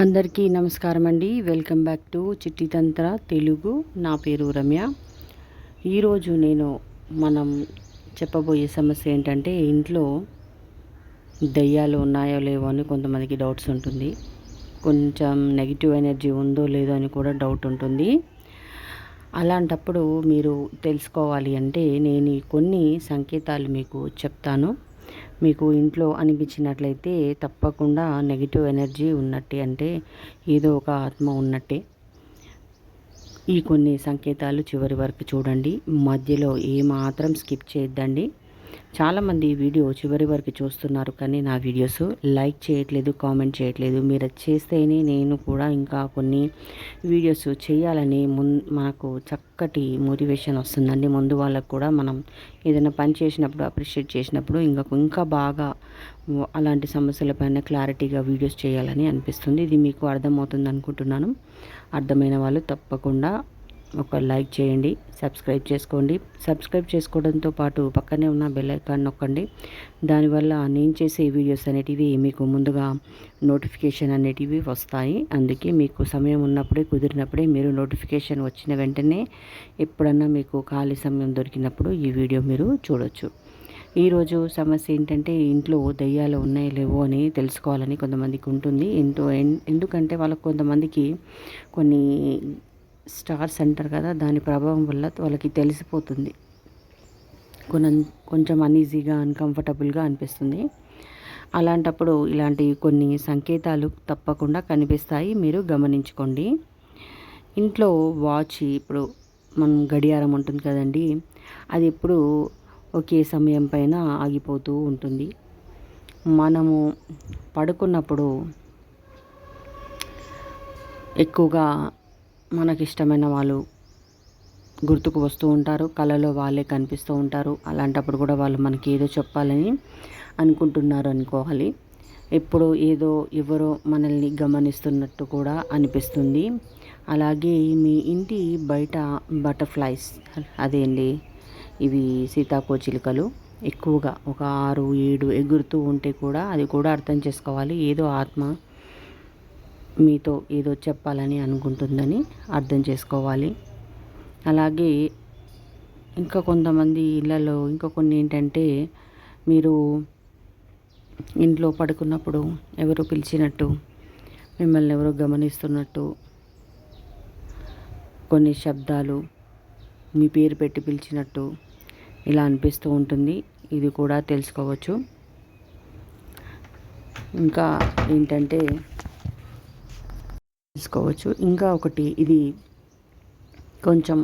అందరికీ నమస్కారం అండి వెల్కమ్ బ్యాక్ టు చిట్టి తంత్ర తెలుగు. నా పేరు రమ్య. ఈరోజు నేను మనం చెప్పబోయే సమస్య ఏంటంటే ఇంట్లో దయ్యాలు ఉన్నాయో లేవో అని కొంతమందికి డౌట్స్ ఉంటుంది. కొంచెం నెగిటివ్ ఎనర్జీ ఉందో లేదో అని కూడా డౌట్ ఉంటుంది. అలాంటప్పుడు మీరు తెలుసుకోవాలి అంటే నేను కొన్ని సంకేతాలు మీకు చెప్తాను. మీకు ఇంట్లో అనిపించినట్లయితే తప్పకుండా నెగిటివ్ ఎనర్జీ ఉన్నట్టే అంటే ఏదో ఒక ఆత్మ ఉన్నట్టే. ఈ కొన్ని సంకేతాలు చివరి వరకు చూడండి. మధ్యలో ఏమాత్రం స్కిప్ చేయొద్దండి. చాలామంది వీడియో చివరి వరకు చూస్తున్నారు కానీ నా వీడియోస్ లైక్ చేయట్లేదు కామెంట్ చేయట్లేదు. మీరు చేస్తేనే నేను కూడా ఇంకా కొన్ని వీడియోస్ చేయాలని మున్ మనకు చక్కటి మోటివేషన్ వస్తుందండి. ముందు వాళ్ళకు కూడా మనం ఏదైనా పని చేసినప్పుడు అప్రిషియేట్ చేసినప్పుడు ఇంకా ఇంకా బాగా అలాంటి సమస్యలపైన క్లారిటీగా వీడియోస్ చేయాలని అనిపిస్తుంది. ఇది మీకు అర్థమవుతుంది అనుకుంటున్నాను అర్థమైన వాళ్ళు తప్పకుండా ఒక లైక్ చేయండి సబ్స్క్రైబ్ చేసుకోండి. సబ్స్క్రైబ్ చేసుకోవడంతో పాటు పక్కనే ఉన్న బెల్ ఐకాన్ నొక్కండి. దానివల్ల నేను చేసే వీడియోస్ అనేటివి మీకు ముందుగా నోటిఫికేషన్ అనేటివి వస్తాయి. అందుకే మీకు సమయం ఉన్నప్పుడే కుదిరినప్పుడే మీరు నోటిఫికేషన్ వచ్చిన వెంటనే ఎప్పుడన్నా మీకు ఖాళీ సమయం దొరికినప్పుడు ఈ వీడియో మీరు చూడొచ్చు. ఈరోజు సమస్య ఏంటంటే ఇంట్లో దయ్యాలు ఉన్నాయో లేవో అని తెలుసుకోవాలని కొంతమందికి ఉంటుంది. ఇంట్లో ఎందుకంటే వాళ్ళకు కొంతమందికి కొన్ని స్టార్స్ అంటారు కదా దాని ప్రభావం వల్ల వాళ్ళకి తెలిసిపోతుంది. కొన కొంచెం అన్ఈజీగా అన్కంఫర్టబుల్గా అనిపిస్తుంది. అలాంటప్పుడు ఇలాంటి కొన్ని సంకేతాలు తప్పకుండా కనిపిస్తాయి. మీరు గమనించుకోండి. ఇంట్లో వాచ్ ఇప్పుడు మనం గడియారం ఉంటుంది కదండి అది ఎప్పుడు ఒకే సమయం పైన ఆగిపోతూ ఉంటుంది. మనము పడుకున్నప్పుడు ఎక్కువగా మనకిష్టమైన వాళ్ళు గుర్తుకు వస్తూ ఉంటారు. కళలో వాళ్ళే కనిపిస్తూ ఉంటారు. అలాంటప్పుడు కూడా వాళ్ళు మనకి ఏదో చెప్పాలని అనుకుంటున్నారు అనుకోవాలి. ఎప్పుడు ఏదో ఎవరో మనల్ని గమనిస్తున్నట్టు కూడా అనిపిస్తుంది. అలాగే మీ ఇంటి బయట బటర్ఫ్లైస్ అదేంటి ఇవి సీతాకోచిలుకలు ఎక్కువగా ఒక ఆరు ఏడు ఎగురుతూ ఉంటే కూడా అది కూడా అర్థం చేసుకోవాలి. ఏదో ఆత్మ మీతో ఏదో చెప్పాలని అనుకుంటుందని అర్థం చేసుకోవాలి. అలాగే ఇంకా కొంతమంది ఇళ్ళలో ఇంకా కొన్ని ఏంటంటే మీరు ఇంట్లో పడుకున్నప్పుడు ఎవరు పిలిచినట్టు మిమ్మల్ని ఎవరు గమనిస్తున్నట్టు కొన్ని శబ్దాలు మీ పేరు పెట్టి పిలిచినట్టు ఇలా అనిపిస్తూ ఉంటుంది. ఇది కూడా తెలుసుకోవచ్చు. ఇంకా ఏంటంటే తెలుసుకోవచ్చు ఇంకా ఒకటి ఇది కొంచెం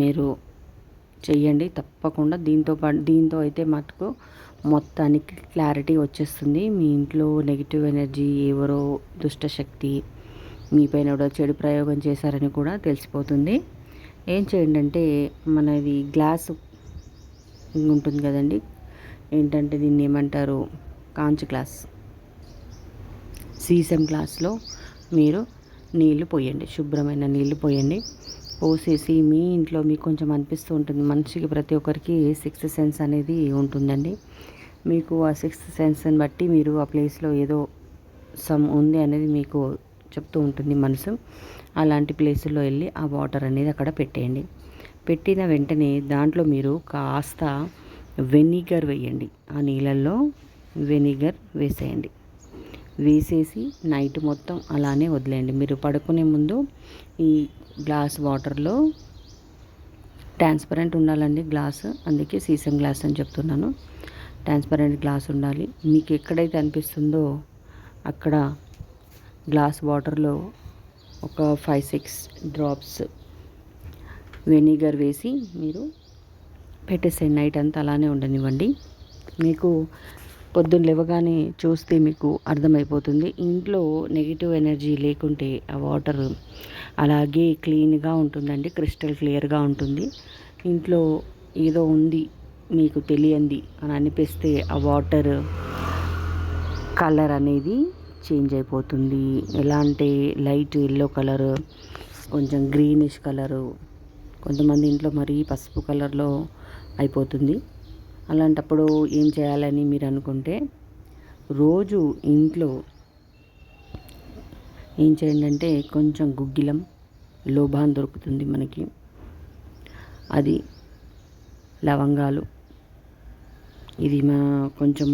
మీరు చెయ్యండి. తప్పకుండా దీంతో పాటు దీంతో అయితే మటుకు మొత్తానికి క్లారిటీ వచ్చేస్తుంది. మీ ఇంట్లో నెగిటివ్ ఎనర్జీ ఎవరో దుష్టశక్తి మీపైన కూడా చెడు ప్రయోగం చేశారని కూడా తెలిసిపోతుంది. ఏం చేయండి అంటే మనది గ్లాస్ ఉంటుంది కదండి. ఏంటంటే దీన్ని ఏమంటారు? కాంచ్ గ్లాస్. సీసం గ్లాస్లో మీరు నీళ్ళు పోయండి శుభ్రమైన నీళ్ళు పోయండి. పోసేసి మీ ఇంట్లో మీకు కొంచెం అనిపిస్తూ ఉంటుంది మనిషికి ప్రతి ఒక్కరికి సిక్స్త్ సెన్స్ అనేది ఉంటుందండి. మీకు ఆ సిక్స్త్ సెన్స్ని బట్టి మీరు ఆ ప్లేస్లో ఏదో సమ్ ఉంది అనేది మీకు చెప్తూ ఉంటుంది మనసు. అలాంటి ప్లేసుల్లో వెళ్ళి ఆ వాటర్ అనేది అక్కడ పెట్టేయండి. పెట్టిన వెంటనే దాంట్లో మీరు కాస్త వెనిగర్ వేయండి. ఆ నీళ్ళల్లో వెనిగర్ వేసేయండి. వేసేసి నైట్ మొత్తం అలానే వదిలేయండి. మీరు పడుకునే ముందు ఈ గ్లాస్ వాటర్లో ట్రాన్స్పరెంట్ ఉండాలండి గ్లాస్. అందుకే సీసం గ్లాస్ అని చెప్తున్నాను. ట్రాన్స్పరెంట్ గ్లాస్ ఉండాలి. మీకు ఎక్కడైతే అనిపిస్తుందో అక్కడ గ్లాస్ వాటర్లో ఒక ఫైవ్ సిక్స్ డ్రాప్స్ వెనిగర్ వేసి మీరు పెట్టేసేయండి. నైట్ అంతా అలానే ఉండనివ్వండి. మీకు పొద్దున్న లేవగానే చూస్తే మీకు అర్థమైపోతుంది. ఇంట్లో నెగిటివ్ ఎనర్జీ లేకుంటే ఆ వాటర్ అలాగే క్లీన్గా ఉంటుందండి క్రిస్టల్ క్లియర్గా ఉంటుంది. ఇంట్లో ఏదో ఉంది మీకు తెలియంది అని అనిపిస్తే ఆ వాటర్ కలర్ అనేది చేంజ్ అయిపోతుంది. ఎలా అంటే లైట్ ఎల్లో కలర్ కొంచెం గ్రీనిష్ కలరు కొంతమంది ఇంట్లో మరీ పసుపు కలర్లో అయిపోతుంది. అలాంటప్పుడు ఏం చేయాలని మీరు అనుకుంటే రోజు ఇంట్లో ఏం చేయండి అంటే కొంచెం గుగ్గిలం లోబాన్ దొరుకుతుంది మనకి. అది లవంగాలు. ఇది మా కొంచెం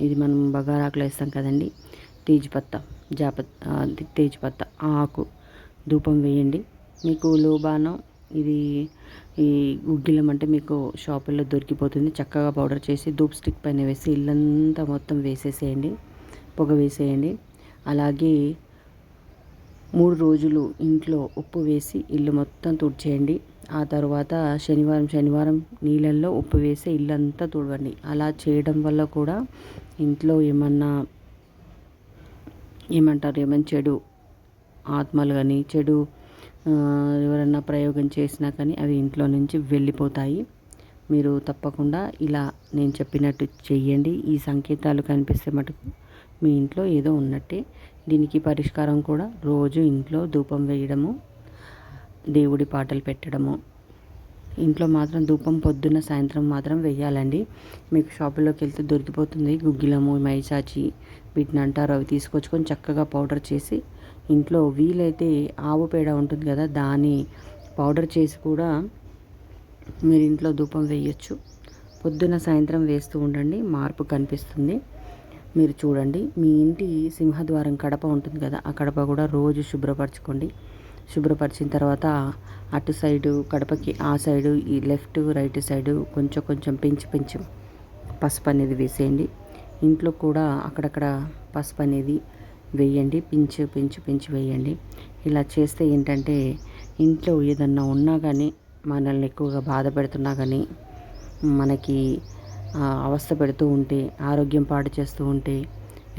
ఇది మనం బగారాకులు వేస్తాం కదండి తేజ్పత్త జాపత్ తేజ్పత్త ఆకు ధూపం వేయండి. మీకు లోబానం ఇది ఈ గుగ్గిలం అంటే మీకు షాపుల్లో దొరికిపోతుంది. చక్కగా పౌడర్ చేసి ధూప్ స్టిక్ పైన వేసి ఇల్లంతా మొత్తం వేసేసేయండి. పొగ వేసేయండి. అలాగే మూడు రోజులు ఇంట్లో ఉప్పు వేసి ఇల్లు మొత్తం తుడిచేయండి. ఆ తర్వాత శనివారం శనివారం నీళ్ళల్లో ఉప్పు వేసి ఇల్లంతా తుడవండి. అలా చేయడం వల్ల కూడా ఇంట్లో ఏమన్నా ఏమంటారు? ఏమైనా చెడు ఆత్మలు కానీ చెడు ఎవరన్నా ప్రయోగం చేసినా కానీ అవి ఇంట్లో నుంచి వెళ్ళిపోతాయి. మీరు తప్పకుండా ఇలా నేను చెప్పినట్టు చెయ్యండి. ఈ సంకేతాలు కనిపిస్తే మటుకు మీ ఇంట్లో ఏదో ఉన్నట్టే. దీనికి పరిష్కారం కూడా రోజు ఇంట్లో ధూపం వేయడము దేవుడి పాటలు పెట్టడము. ఇంట్లో మాత్రం ధూపం పొద్దున్న సాయంత్రం మాత్రం వేయాలండి. మీకు షాపులోకి వెళ్తే దొరికిపోతుంది గుగ్గిలము మైసాచి వీటిని అంటారు. అవి తీసుకొచ్చుకొని చక్కగా పౌడర్ చేసి ఇంట్లో వీలైతే ఆవు పేడ ఉంటుంది కదా దాని పౌడర్ చేసి కూడా మీరు ఇంట్లో ధూపం వేయచ్చు. పొద్దున సాయంత్రం వేస్తూ ఉండండి మార్పు కనిపిస్తుంది. మీరు చూడండి మీ ఇంటి సింహద్వారం కడప ఉంటుంది కదా ఆ కడప కూడా రోజు శుభ్రపరచుకోండి. శుభ్రపరిచిన తర్వాత అటు సైడు కడపకి ఆ సైడు ఈ లెఫ్ట్ రైట్ సైడు కొంచెం కొంచెం పెంచి పెంచి పసుపు అనేది వేసేయండి. ఇంట్లో కూడా అక్కడక్కడ పసుపు అనేది వేయండి. పించు పించు పించు వేయండి. ఇలా చేస్తే ఏంటంటే ఇంట్లో ఏదన్నా ఉన్నా కానీ మనల్ని ఎక్కువగా బాధ పెడుతున్నా కానీ మనకి అవస్థ పెడుతూ ఉంటే ఆరోగ్యం పాడు చేస్తూ ఉంటే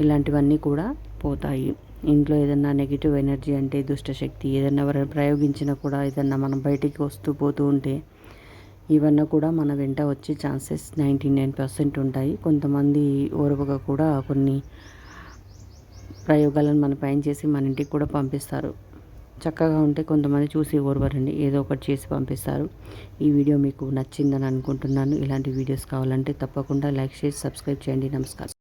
ఇలాంటివన్నీ కూడా పోతాయి. ఇంట్లో ఏదన్నా నెగిటివ్ ఎనర్జీ అంటే దుష్టశక్తి ఏదన్నా ప్రయోగించినా కూడా ఏదన్నా మనం బయటికి వస్తూ పోతూ ఉంటే ఇవన్నీ కూడా మన వెంట వచ్చే ఛాన్సెస్ నైంటీ నైన్ పర్సెంట్ ఉంటాయి. కొంతమంది ఓర్వగా కూడా కొన్ని ప్రయోగాలను మన పైన చేసి మన ఇంటికి కూడా పంపిస్తారు. చక్కగా ఉంటే కొంతమంది చూసి ఓర్వరండి. ఏదో ఒకటి చేసి పంపిస్తారు. ఈ వీడియో మీకు నచ్చిందని అనుకుంటున్నాను. ఇలాంటి వీడియోస్ కావాలంటే తప్పకుండా లైక్ చేసి సబ్స్క్రైబ్ చేయండి. నమస్కారం.